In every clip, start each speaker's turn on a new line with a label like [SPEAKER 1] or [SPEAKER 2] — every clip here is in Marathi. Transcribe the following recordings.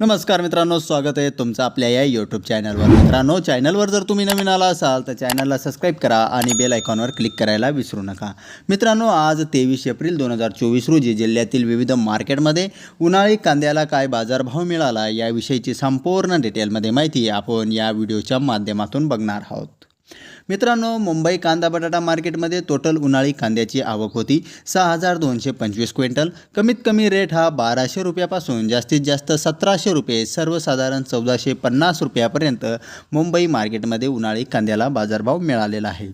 [SPEAKER 1] नमस्कार मित्रांनो स्वागत आहे तुमचं आपल्या या यूट्यूब चॅनलवर मित्रांनो चॅनलवर जर तुम्ही नवीन आला असाल तर चॅनलला सबस्क्राईब करा आणि बेल आयकॉनवर क्लिक करायला विसरू नका. मित्रांनो आज तेवीस एप्रिल दोन हजार चोवीस रोजी जिल्ह्यातील विविध मार्केटमध्ये उन्हाळी कांद्याला काय बाजारभाव मिळाला याविषयीची संपूर्ण डिटेलमध्ये माहिती आपण या व्हिडिओच्या माध्यमातून बघणार आहोत. मित्रांनो मुंबई कांदा बटाटा मार्केटमध्ये टोटल उन्हाळी कांद्याची आवक होती सहा हजार दोनशे पंचवीस क्विंटल. कमीत कमी रेट हा बाराशे रुपयापासून जास्तीत जास्त सतराशे रुपये सर्वसाधारण चौदाशे पन्नास रुपयापर्यंत मुंबई मार्केटमध्ये उन्हाळी कांद्याला बाजारभाव मिळालेला आहे.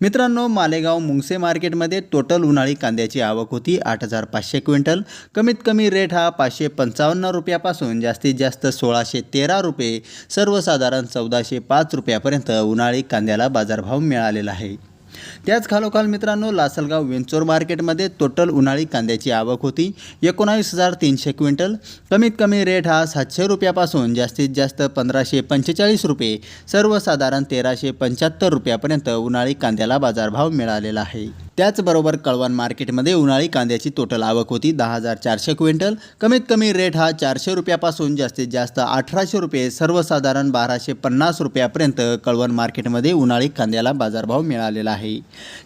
[SPEAKER 1] मित्रांनो मालेगाव मुंगसे मार्केटमध्ये टोटल उन्हाळी कांद्याची आवक होती आठ हजार पाचशे क्विंटल. कमीत कमी रेट हा पाचशे पंचावन्न रुपयापासून जास्तीत जास्त सोळाशे तेरा रुपये. सर्वसाधारण चौदाशे पाच रुपयापर्यंत उन्हाळी कांद्याला बाजारभाव मिळालेला आहे. त्याच खालोखाल मित्रांनो लासलगाव वेंचोर मार्केटमध्ये टोटल उन्हाळी कांद्याची आवक होती. एकोणावीस हजार तीनशे क्विंटल. कमीत कमी रेट हा सातशे रुपयापासून जास्तीत जास्त पंधराशे पंचेचाळीस रुपये. सर्वसाधारण तेराशे पंच्याहत्तर रुपयापर्यंत उन्हाळी कांद्याला बाजारभाव मिळालेला आहे. त्याचबरोबर कळवण मार्केटमध्ये उन्हाळी कांद्याची टोटल आवक होती. दहा हजार चारशे क्विंटल. कमीत कमी रेट हा चारशे रुपयापासून जास्तीत जास्त अठराशे रुपये. सर्वसाधारण बाराशे पन्नास रुपयापर्यंत कळवण मार्केटमध्ये उन्हाळी कांद्याला बाजारभाव मिळालेला आहे.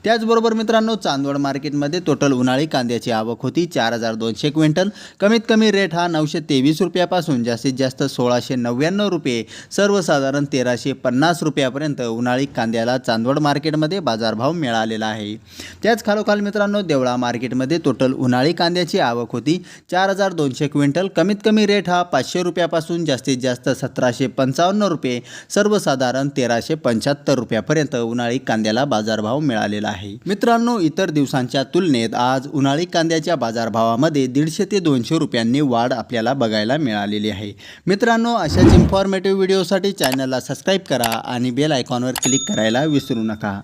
[SPEAKER 1] त्याचबरोबर मित्रांनो चांदवड मार्केटमध्ये टोटल उन्हाळी कांद्याची आवक होती. चार हजार दोनशे क्विंटल. कमीत कमी रेट हा नऊशे तेवीस रुपयापासून जास्तीत जास्त सोळाशे नव्याण्णव रुपये. सर्वसाधारण तेराशे पन्नास रुपयापर्यंत उन्हाळी कांद्याला चांदवड मार्केटमध्ये बाजारभाव मिळालेला आहे. त्याच खालोखाल मित्रांनो देवळा मार्केटमध्ये टोटल उन्हाळी कांद्याची आवक होती. चार हजार दोनशे क्विंटल. कमीत कमी रेट हा पाचशे रुपयापासून जास्तीत जास्त सतराशे पंचावन्न रुपये. सर्वसाधारण तेराशे पंच्याहत्तर रुपयापर्यंत उन्हाळी कांद्याला बाजारभाव मिळालेला आहे. मित्रांनो इतर दिवसांच्या तुलनेत आज उन्हाळी कांद्याच्या बाजारभावामध्ये दीडशे ते दोनशे रुपयांनी वाढ आपल्याला बघायला मिळालेली आहे. मित्रांनो अशाच इन्फॉर्मेटिव्ह व्हिडिओसाठी चॅनलला सबस्क्राईब करा आणि बेल आयकॉनवर क्लिक करायला विसरू नका.